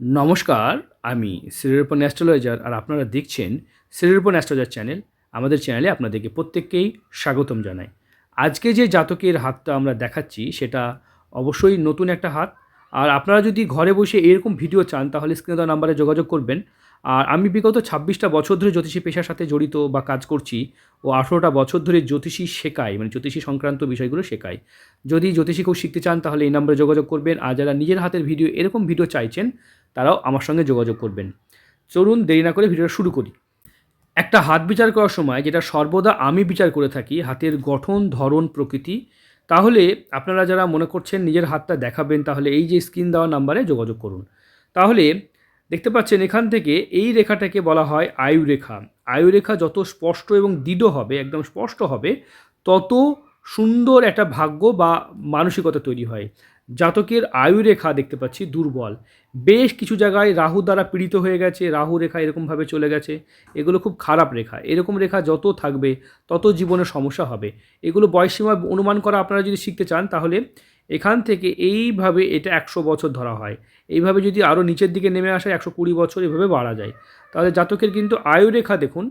নমস্কার, আমি শ্রীরূপন অ্যাস্ট্রোলজার আর আপনারা দেখছেন শ্রীরূপন অ্যাস্ট্রোলজার চ্যানেল। আমাদের চ্যানেলে আপনাদেরকে প্রত্যেককেই স্বাগতম জানাই। আজকে যে জাতকের হাতটা আমরা দেখাচ্ছি, সেটা অবশ্যই নতুন একটা হাত। আর আপনারা যদি ঘরে বসে এরকম ভিডিও চান, তাহলে স্ক্রিনে দেওয়া নাম্বারে যোগাযোগ করবেন। আর আমি বিগত ছাব্বিশটা বছর ধরে জ্যোতিষী পেশার সাথে জড়িত বা কাজ করছি ও আঠেরোটা বছর ধরে জ্যোতিষী শেখাই মানে জ্যোতিষী সংক্রান্ত বিষয়গুলো শেখাই। যদি জ্যোতিষী কেউ শিখতে চান, তাহলে এই নাম্বারে যোগাযোগ করবেন। আর যারা নিজের হাতের ভিডিও এরকম ভিডিও চাইছেন, তারাও আমার সঙ্গে যোগাযোগ করবেন। চলুন দেরি না করে ভিডিওটা শুরু করি। একটা হাত বিচার করার সময়, যেটা সর্বদা আমি বিচার করে থাকি, হাতের গঠন, ধরন, প্রকৃতি, তাহলে আপনারা যারা মনে করছেন নিজের হাতটা দেখাবেন, তাহলে এই যে স্ক্রিন দেওয়া নাম্বারে যোগাযোগ করুন। তাহলে দেখতে পাচ্ছেন এখান থেকে এই রেখাটাকে বলা হয় আয়ু রেখা আয়ু রেখা যত স্পষ্ট এবং দৃঢ় হবে, একদম স্পষ্ট হবে, তত সুন্দর একটা ভাগ্য বা মানসিকতা তৈরি হয়। জাতকের আয়ু রেখা দেখতে পাচ্ছি দুর্বল। বেশ কিছু জায়গায় রাহু দ্বারা পীড়িত হয়ে গেছে, রাহু রেখা এরকমভাবে চলে গেছে। এগুলো খুব খারাপ রেখা। এরকম রেখা যত থাকবে, তত জীবনে সমস্যা হবে। এগুলো বয়সীমা অনুমান করা আপনারা যদি শিখতে চান, তাহলে এখান থেকে এইভাবে এটা একশো বছর ধরা হয়। এইভাবে যদি আরও নিচের দিকে নেমে আসে একশো কুড়ি বছর, এভাবে বাড়া যায়। তাহলে জাতকের কিন্তু আয়ুরেখা দেখুন।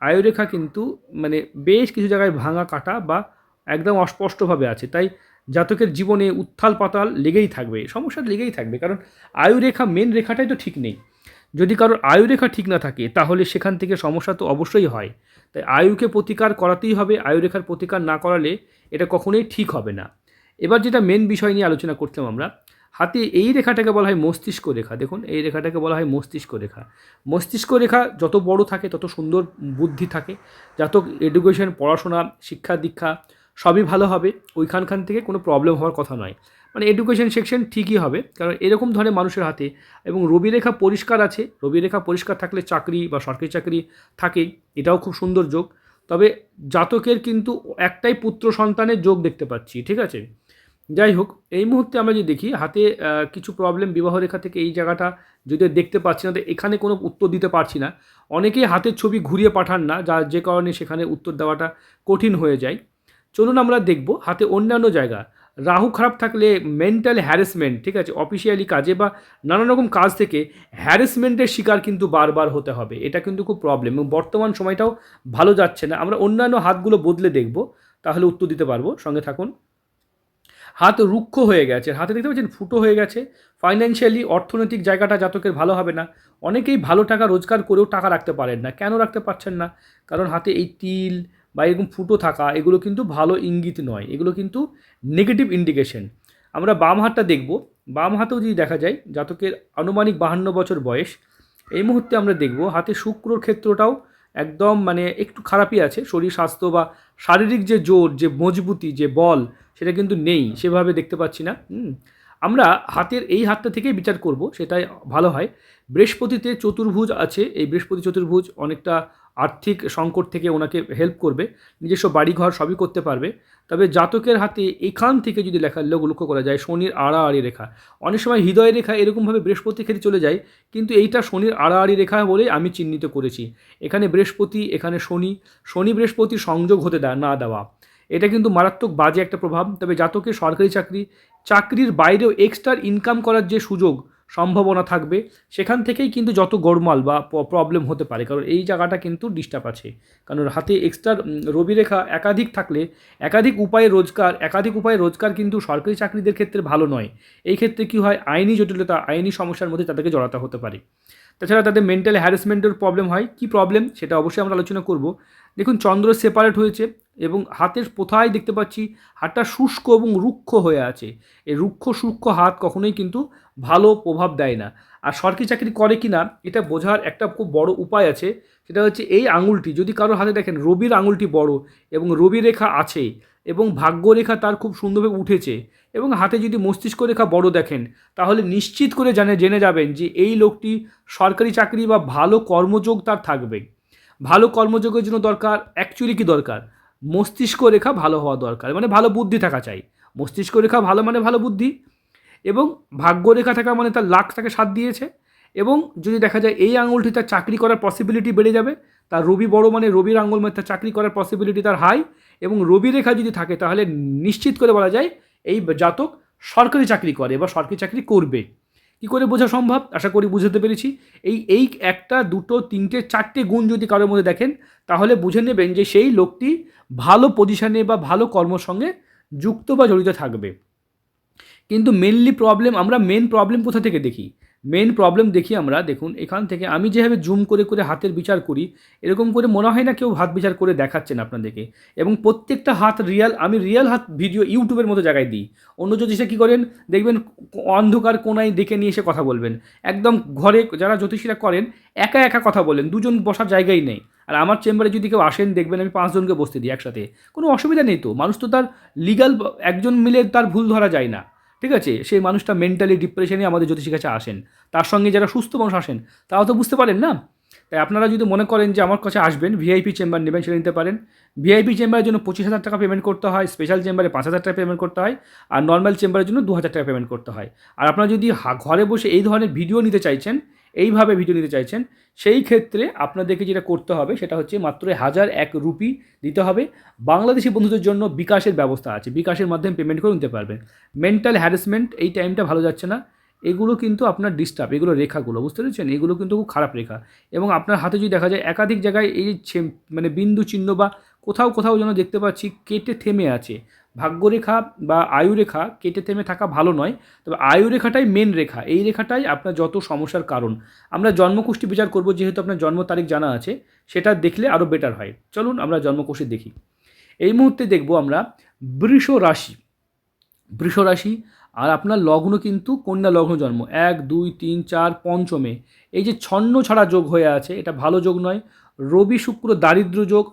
আয়ুরেখা কিন্তু মানে বেশ কিছু জায়গায় ভাঙা কাটা বা একদম অস্পষ্টভাবে আছে। তাই জাতকের জীবনে উত্থাল পাতাল লেগেই থাকবে, সমস্যা লেগেই থাকবে, কারণ আয়ুরেখা মেন রেখাটাই তো ঠিক নেই। যদি কারোর আয়ুরেখা ঠিক না থাকে, তাহলে সেখান থেকে সমস্যা তো অবশ্যই হয়। তাই আয়ুকে প্রতিকার করাতেই হবে, আয়ুরেখার প্রতিকার না করালে এটা কখনোই ঠিক হবে না। এবার যেটা মেন বিষয় নিয়ে আলোচনা করতাম আমরা, হাতে এই রেখাটাকে বলা হয় মস্তিষ্ক রেখা। দেখুন, এই রেখাটাকে বলা হয় মস্তিষ্ক রেখা। মস্তিষ্ক রেখা যত বড় থাকে, তত সুন্দর বুদ্ধি থাকে। যত এডুকেশন পড়াশোনা, শিক্ষা দীক্ষা সবই ভালো হবে, ওইখানখান থেকে কোনো প্রবলেম হওয়ার কথা নয়। মানে এডুকেশন সেকশন ঠিকই হবে, কারণ এরকম ধরনের মানুষের হাতে এবং রবি রেখা পরিষ্কার আছে রবি রেখা পরিষ্কার থাকলে চাকরি বা সরকারি চাকরি থাকেই এটাও খুব সুন্দর যোগ। তবে জাতকের কিন্তু একটাই পুত্র সন্তানের যোগ দেখতে পাচ্ছি, ঠিক আছে? যাই হোক, এই মুহূর্তে আমরা যদি দেখি, হাতে কিছু প্রবলেম বিবাহ রেখা থেকে এই জায়গাটা যদি দেখতে পাচ্ছি না, তো এখানে কোনো উত্তর দিতে পারছি না। অনেকেই হাতের ছবি ঘুরিয়ে পাঠান না যা যে কারণে সেখানে উত্তর দেওয়াটা কঠিন হয়ে যায়। চলুন আমরা দেখব হাতে অন্যান্য জায়গা। রাহু খারাপ থাকলে মেন্টাল হ্যারাসমেন্ট ঠিক আছে অফিসিয়ালি কাজে বা নানান রকম কাজ থেকে হ্যারাসমেন্টের শিকার কিন্তু বারবার হতে হবে। এটা কিন্তু খুব প্রবলেম এবং বর্তমান সময়টাও ভালো যাচ্ছে না। আমরা অন্যান্য হাতগুলো বদলে দেখব, তাহলে উত্তর দিতে পারব। সঙ্গে থাকুন। হাত রুক্ষ হয়ে গেছে। হাতে দেখতে পাচ্ছেন ফুটো হয়ে গেছে। ফাইন্যান্সিয়ালি অর্থনৈতিক জায়গাটা জাতকের ভালো হবে না। অনেকেই ভালো টাকা রোজগার করেও টাকা রাখতে পারেন না। কেন রাখতে পারছেন না? কারণ হাতে এই তিল বা এরকম ফুটো থাকা, এগুলো কিন্তু ভালো ইঙ্গিত নয়। এগুলো কিন্তু নেগেটিভ ইন্ডিকেশন আমরা বাম হাতটা দেখব। বাম হাতেও যদি দেখা যায়, জাতকের আনুমানিক বাহান্ন বছর বয়স, এই মুহূর্তে আমরা দেখব হাতে শুক্রর ক্ষেত্রটাও একদম মানে একটু খারাপই আছে। শরীর স্বাস্থ্য বা শারীরিক যে জোর, যে মজবুতি, যে বল, সেটা কিন্তু নেই, সেভাবে দেখতে পাচ্ছি না। আমরা হাতের এই হাতটা থেকেই বিচার করব, সেটাই ভালো হয়। বৃহস্পতিতে চতুর্ভুজ আছে। এই বৃহস্পতি চতুর্ভুজ অনেকটা আর্থিক সংকট থেকে ওনাকে হেল্প করবে, নিজস্ব বাড়িঘর সবই করতে পারবে। তবে জাতকের হাতে এখান থেকে যদি লেখা লোক লক্ষ্য করা যায়, শনির আড়াআড়ি রেখা। অনেক সময় হৃদয় রেখা এরকমভাবে বৃহস্পতি ক্ষেত্রে চলে যায়, কিন্তু এইটা শনির আড়াআড়ি রেখা বলেই আমি চিহ্নিত করেছি। এখানে বৃহস্পতি, এখানে শনি শনি বৃহস্পতি সংযোগ হতে দেয় না দেওয়া। এটা কিন্তু মারাত্মক বাজে একটা প্রভাব, তবে জাতকের সরকারি চাকরি, চাকরির বাইরেও এক্সট্রা ইনকাম করার যে সুযোগ সম্ভাবনা থাকবে। সেখান থেকেই কিন্তু যত গোলমাল বা প্রবলেম হতে পারে, কারণ এই জায়গাটা কিন্তু ডিস্টার্ব আছে। কারণ হাতে এক্সট্রা রবি রেখা একাধিক থাকলে একাধিক উপায়ে রোজগার, একাধিক উপায়ে রোজগার কিন্তু সরকারি চাকরিদের ক্ষেত্রে ভালো নয়। এই ক্ষেত্রে কী হয়? আইনি জটিলতা, আইনি সমস্যার মধ্যে তাদেরকে জড়াতে হতে পারে। তাছাড়া তাদের মেন্টাল হ্যারাসমেন্টের প্রবলেম হয়। কি প্রবলেম সেটা অবশ্যই আমরা আলোচনা করব। দেখুন, চন্দ্র সেপারেট হয়েছে। এবং হাতের কোথায় দেখতে পাচ্ছি হাতটা শুষ্ক এবং রুক্ষ হয়ে আছে। এই রুক্ষ সূক্ষ্ম হাত কখনোই কিন্তু ভালো প্রভাব দেয় না। আর সরকারি চাকরি করে কি না এটা বোঝার একটা খুব বড় উপায় আছে, সেটা হচ্ছে এই আঙুলটি, যদি কারোর হাতে দেখেন রবির আঙুলটি বড় এবং রবি রেখা আছে এবং ভাগ্যরেখা তার খুব সুন্দরভাবে উঠেছে এবং হাতে যদি মস্তিষ্ক রেখা বড় দেখেন, তাহলে নিশ্চিত করে জানে, জেনে যাবেন যে এই লোকটি সরকারি চাকরি বা ভালো কর্মযোগ তার থাকবে। ভালো কর্মযোগের জন্য দরকার অ্যাকচুয়ালি কি দরকার? মস্তিষ্ক রেখা ভালো হওয়া দরকার মানে ভালো বুদ্ধি থাকা চাই। মস্তিষ্ক রেখা ভালো মানে ভালো বুদ্ধি, এবং ভাগ্য রেখা থাকা মানে তার লাখ তাকে সাথ দিয়েছে, এবং যদি দেখা যায় এই আঙুলটি তার চাকরি করার পসিবিলিটি বেড়ে যাবে, তার রবি বড় মানে রবির আঙুল মানে তার চাকরি করার পসিবিলিটি তার হাই এবং রবি রেখা যদি থাকে তাহলে নিশ্চিত করে বলা যায় এই জাতক সরকারি চাকরি করে, বা সরকারি চাকরি করবে। কি করে বোঝা সম্ভব? আশা করি বুঝতে পেরেছি। এই এই একটা, দুটো, তিনটে, চারটে গুণ যদি কারোর মধ্যে দেখেন, তাহলে বুঝে নেবেন যে সেই লোকটি ভালো পজিশানে বা ভালো কর্মর সঙ্গে যুক্ত বা জড়িত থাকবে। কিন্তু মেনলি প্রবলেম আমরা মেন প্রবলেম কোথা থেকে দেখি? মেন প্রবলেম দেখি আমরা, দেখুন, এখান থেকে আমি যেভাবে জুম করে করে হাতের বিচার করি, এরকম করে মনে হয় না কেউ হাত বিচার করে দেখাচ্ছেন আপনাদেরকে। এবং প্রত্যেকটা হাত রিয়াল আমি রিয়াল হাত ভিডিও ইউটিউবের মতো জায়গায় দিই। অন্য জ্যোতিষে কী করেন, দেখবেন অন্ধকার কোনায় ডেকে নিয়ে এসে কথা বলবেন। একদম ঘরে যারা জ্যোতিষীরা করেন, একা একা কথা বলেন, দুজন বসার জায়গাই নেই। আর আমার চেম্বারে যদি কেউ আসেন, দেখবেন আমি পাঁচজনকে বসতে দিই একসাথে। কোনো অসুবিধা নেই তো, মানুষ তো তার লিগাল একজন মিলে তার ভুল ধরা যায় না। ঠিক আছে? সেই মানুষটা মেন্টালি ডিপ্রেশনে আমাদের জ্যোতিষীর কাছে আসেন। তার সঙ্গে যারা সুস্থ মানুষ আসেন, তারাও তো বুঝতে পারেন না? তাই আপনারা যদি মনে করেন যে আমার কাছে আসবেন ভিআইপি চেম্বার নেবেন, সেটা নিতে পারেন। ভিআইপি চেম্বারের জন্য পঁচিশ হাজার টাকা পেমেন্ট করতে হয় স্পেশাল চেম্বারে পাঁচ হাজার টাকা পেমেন্ট করতে হয়, আর নর্মাল চেম্বারের জন্য দু হাজার টাকা পেমেন্ট করতে হয়। আর আপনারা যদি ঘরে বসে এই ধরনের ভিডিও নিতে চাইছেন এইভাবে ভিডিও নিতে চাইছেন, সেই ক্ষেত্রে আপনাদেরকে যেটা করতে হবে সেটা হচ্ছে মাত্র হাজার এক রুপি দিতে হবে। বাংলাদেশি বন্ধুদের জন্য বিকাশের ব্যবস্থা আছে। বিকাশের মাধ্যমে পেমেন্ট করে নিতে পারবেন। মেন্টাল হ্যারাসমেন্ট এই টাইমটা ভালো যাচ্ছে না। এগুলো কিন্তু আপনার ডিস্টার্ব এগুলো রেখাগুলো, বুঝতে পেরেছেন? এগুলো কিন্তু খুব খারাপ রেখা। এবং আপনার হাতে যদি দেখা যায় একাধিক জায়গায় এই মানে বিন্দু চিহ্ন বা কোথাও কোথাও যেন দেখতে পাচ্ছি কেটে থেমে আছে। ভাগ্যরেখা বা আয়ুরেখা কেটে থেমে থাকা ভালো নয়, তবে আয়ুরেখাটাই মেন রেখা। এই রেখাটাই আপনার যত সমস্যার কারণ। আমরা জন্মকুষ্টি বিচার করব, যেহেতু আপনার জন্ম তারিখ জানা আছে, সেটা দেখলে আরও বেটার হয়। চলুন আমরা জন্মকুষ্টি দেখি। এই মুহূর্তে দেখব আমরা বৃষ রাশি। বৃষ রাশি, আর আপনার লগ্ন কিন্তু কন্যা লগ্ন জন্ম। এক, দুই, তিন, চার, পঞ্চমে। এই যে ছন্ন ছাড়া যোগ হয়ে আছে, এটা ভালো যোগ নয়। রবি, শুক্র, দারিদ্র যোগ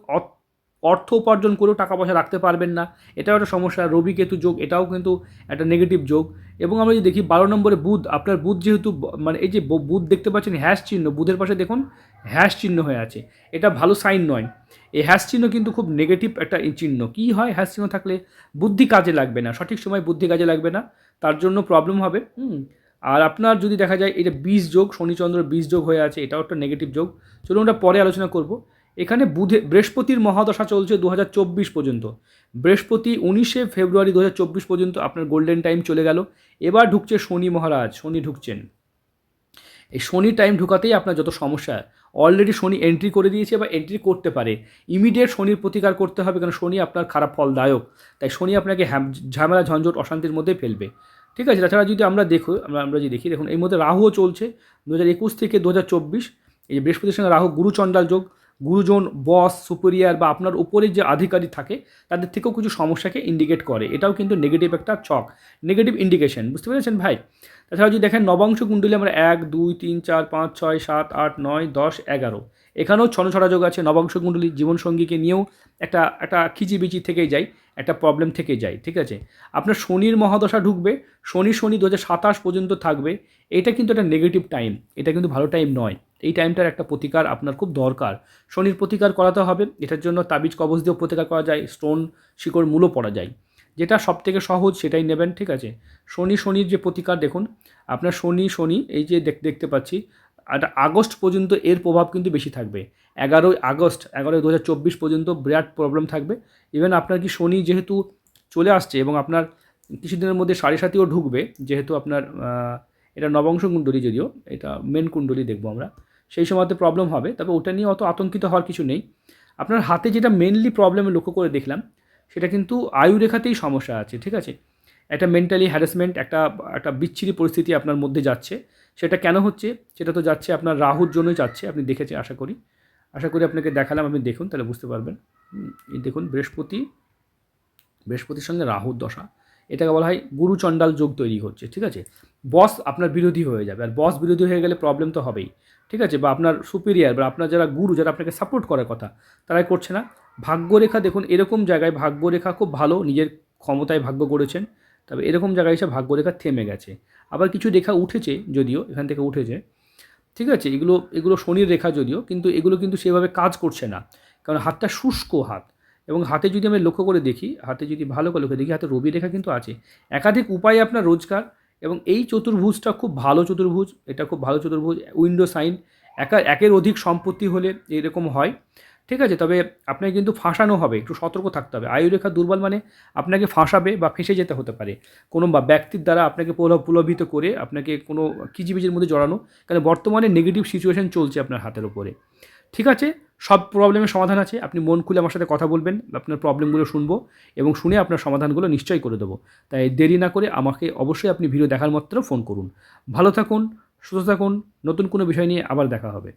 অর্থ উপার্জন করেও টাকা পয়সা রাখতে পারবেন না। এটাও একটা সমস্যা। রবি কেতু যোগ, এটাও কিন্তু একটা নেগেটিভ যোগ। এবং আমরা যদি দেখি, বারো নম্বরে বুধ, আপনার বুধ যেহেতু মানে এই যে বুধ দেখতে পাচ্ছেন, হ্যাশ চিহ্ন, বুধের পাশে দেখুন, হ্যাশ চিহ্ন হয়ে আছে। এটা ভালো সাইন নয়। এই হ্যাশ চিহ্ন কিন্তু খুব নেগেটিভ একটা চিহ্ন। কী হয়? হ্যাশ চিহ্ন থাকলে বুদ্ধি কাজে লাগবে না। সঠিক সময় বুদ্ধি কাজে লাগবে না। তার জন্য প্রবলেম হবে, হুম। আর আপনার যদি দেখা যায় এটা বিষ যোগ, শনিচন্দ্র বিষ যোগ হয়ে আছে, এটাও একটা নেগেটিভ যোগ। চলুন ওটা পরে আলোচনা করব। এখানে বুধে, বৃহস্পতির মহাদশা চলছে দু হাজার চব্বিশ পর্যন্ত। বৃহস্পতি উনিশে ফেব্রুয়ারি দু হাজার চব্বিশ পর্যন্ত আপনার গোল্ডেন টাইম চলে গেল। এবার ঢুকছে শনি মহারাজ, শনি ঢুকছেন। এই শনি টাইম ঢুকাতেই আপনার যত সমস্যা অলরেডি শনি এন্ট্রি করে দিয়েছে বা এন্ট্রি করতে পারে। ইমিডিয়েট শনির প্রতিকার করতে হবে কারণ শনি আপনার খারাপ ফলদায়ক। তাই শনি আপনাকে ঝামেলা, ঝঞ্ঝট, অশান্তির মধ্যে ফেলবে। ঠিক আছে, তাছাড়া যদি আমরা দেখো, আমরা আমরা যদি দেখি, দেখুন, এই মধ্যে রাহুও চলছে। দু হাজার একুশ থেকে দু হাজার চব্বিশ, এই যে বৃহস্পতির সঙ্গে রাহু গুরুচণ্ডাল যোগ গুরুজন, বস সুপেরিয়ার বা আপনার উপরে যে আধিকারিক থাকে, তাদের থেকেও কিছু সমস্যাকে ইন্ডিকেট করে। এটাও কিন্তু নেগেটিভ একটা ছক নেগেটিভ ইন্ডিকেশন বুঝতে পেরেছেন ভাই? তাছাড়া যদি দেখেন নবাংশ কুণ্ডলী আমরা এক, দুই, তিন, চার, পাঁচ, ছয়, সাত, আট, নয়, দশ, এগারো। এখানেও ছড়া যোগ আছে নবাংশ কুণ্ডলী জীবনসঙ্গীকে নিয়েও একটা একটা খিচিবিচি থেকেই যায়, একটা প্রবলেম থেকে যায়, ঠিক আছে? আপনার শনির মহাদশা ঢুকবে, শনি শনি দু হাজার সাতাশ পর্যন্ত থাকবে, এটা কিন্তু একটা নেগেটিভ টাইম এটা কিন্তু ভালো টাইম নয়। এই টাইমটার একটা প্রতিকার আপনার খুব দরকার। শনির প্রতিকার করাতে হবে, এটার জন্য তাবিজ, কবজ দিয়েও প্রতিকার করা যায়, স্টোন, শিকড়, মূলও পড়া যায়। যেটা সব থেকে সহজ সেটাই নেবেন, ঠিক আছে? শনি, শনির যে প্রতিকার, দেখুন, আপনার শনি শনি, এই যে দেখতে পাচ্ছি একটা আগস্ট পর্যন্ত এর প্রভাব কিন্তু বেশি থাকবে। এগারোই আগস্ট, এগারোই দু হাজার চব্বিশ পর্যন্ত বিরাট প্রবলেম থাকবে। ইভেন আপনার কি শনি যেহেতু চলে আসছে এবং আপনার কিছুদিনের মধ্যে সাড়ে সাতিও ঢুকবে, যেহেতু আপনার এটা নবংশ কুণ্ডলী যদিও, এটা মেন কুণ্ডলী দেখব আমরা। সেই সময়তে প্রবলেম হবে। তবে ওটা নিয়ে অত আতঙ্কিত হওয়ার কিছু নেই। আপনার হাতে যেটা মেনলি প্রবলেম লক্ষ্য করে দেখলাম, সেটা কিন্তু আয়ুরেখাতেই সমস্যা আছে, ঠিক আছে? একটা মেন্টালি হ্যারাসমেন্ট একটা একটা বিচ্ছিরি পরিস্থিতি আপনার মধ্যে যাচ্ছে। সেটা কেন হচ্ছে? সেটা তো যাচ্ছে আপনার রাহুর জন্যই যাচ্ছে, আপনি দেখেছে আশা করি। আশা করি আপনাকে দেখালাম, আপনি দেখুন, তাহলে বুঝতে পারবেন। এই দেখুন, বৃহস্পতি, বৃহস্পতির সঙ্গে রাহুর দশা। এটাকে বলা হয় গুরুচণ্ডাল যোগ তৈরি হচ্ছে, ঠিক আছে? বস আপনার বিরোধী হয়ে যাবে, আর বস বিরোধী হয়ে গেলে প্রবলেম তো হবেই, ঠিক আছে? বা আপনার সুপিরিয়ার বা আপনার যারা গুরু, যারা আপনাকে সাপোর্ট করার কথা, তারাই করছে না। ভাগ্যরেখা দেখুন, এরকম জায়গায় ভাগ্যরেখা খুব ভালো, নিজের ক্ষমতায় ভাগ্য করেছেন তবে এরকম জায়গায় এসে ভাগ্যরেখা থেমে গেছে। আবার কিছু রেখা উঠেছে যদিও, এখান থেকে উঠেছে, ঠিক আছে? এগুলো এগুলো শনির রেখা যদিও, কিন্তু এগুলো কিন্তু সেভাবে কাজ করছে না, কারণ হাতটা শুষ্ক হাত। এবং হাতে যদি আমি লক্ষ্য করে দেখি, হাতে যদি ভালো করে লক্ষ্য দেখি, হাতে রবি রেখা কিন্তু আছে। একাধিক উপায়ে আপনার রোজগার এবং এই চতুর্ভুজটা খুব ভালো চতুর্ভুজ, এটা খুব ভালো চতুর্ভুজ, উইন্ডো সাইন, একা, একের অধিক সম্পত্তি হলে এরকম হয়। ঠিক আছে, তবে আপনাকে কিন্তু ফাঁসানো হবে, একটু সতর্ক থাকতে হবে। আয়ুরেখা দুর্বল মানে আপনাকে ফাঁসাবে বা ফেঁসে যেতে হতে পারে। কোনো বা ব্যক্তির দ্বারা আপনাকে প্রলোভ প্রলোভিত করে আপনাকে কোনো কিচিবিচির মধ্যে জড়ানো কারণ বর্তমানে নেগেটিভ সিচুয়েশন চলছে আপনার হাতের উপরে। ঠিক আছে? সব প্রবলেমের সমাধান আছে। আপনি মন খুলে আমার সাথে কথা বলবেন, আপনার প্রবলেমগুলো শুনব এবং শুনে আপনার সমাধানগুলো নিশ্চয়ই করে দেবো। তাই দেরি না করে আমাকে অবশ্যই আপনি ভিডিও দেখার মাত্র ফোন করুন। ভালো থাকুন, সুস্থ থাকুন, নতুন কোনো বিষয় নিয়ে আবার দেখা হবে।